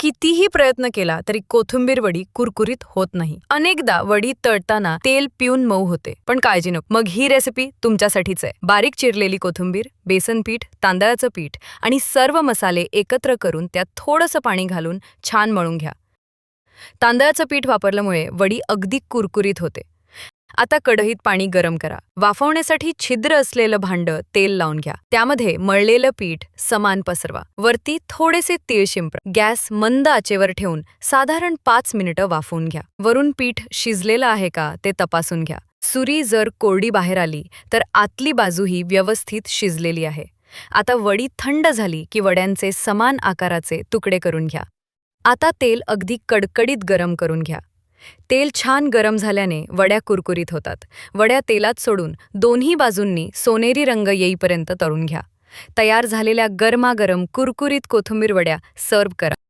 कितीही प्रयत्न केला तरी कोथिंबीर वडी कुरकुरीत होत नाही. अनेकदा वडी तळताना तेल पिऊन मऊ होते. पण काळजी नको. मग ही रेसिपी तुमच्यासाठीच आहे. बारीक चिरलेली कोथिंबीर बेसन पीठ तांदळाचं पीठ आणि सर्व मसाले एकत्र करून त्यात थोडंसं पाणी घालून छान मळून घ्या. तांदळाचं पीठ वापरल्यामुळे वडी अगदी कुरकुरीत होते. आता कढईत पाणी गरम करा. वाफवण्यासाठी छिद्र असलेलं भांड तेल लावून घ्या. त्यामध्ये मळलेलं पीठ समान पसरवा. वरती थोडेसे तीळ शिंपड. गॅस मंद आचेवर ठेवून साधारण पाच मिनिटं वाफवून घ्या. वरून पीठ शिजलेलं आहे का ते तपासून घ्या. सुरी जर कोरडी बाहेर आली तर आतली बाजूही व्यवस्थित शिजलेली आहे. आता वडी थंड झाली की वड्यांचे समान आकाराचे तुकडे करून घ्या. आता तेल अगदी कडकडीत गरम करून घ्या. तेल छान गरम झाल्याने वड्या कुरकुरीत होतात. वड्या तेलात सोडून दोन्ही बाजूंनी सोनेरी रंग येईपर्यंत तळून घ्या. तयार झालेल्या गरमागरम कुरकुरीत कोथिंबीर वड्या सर्व करा.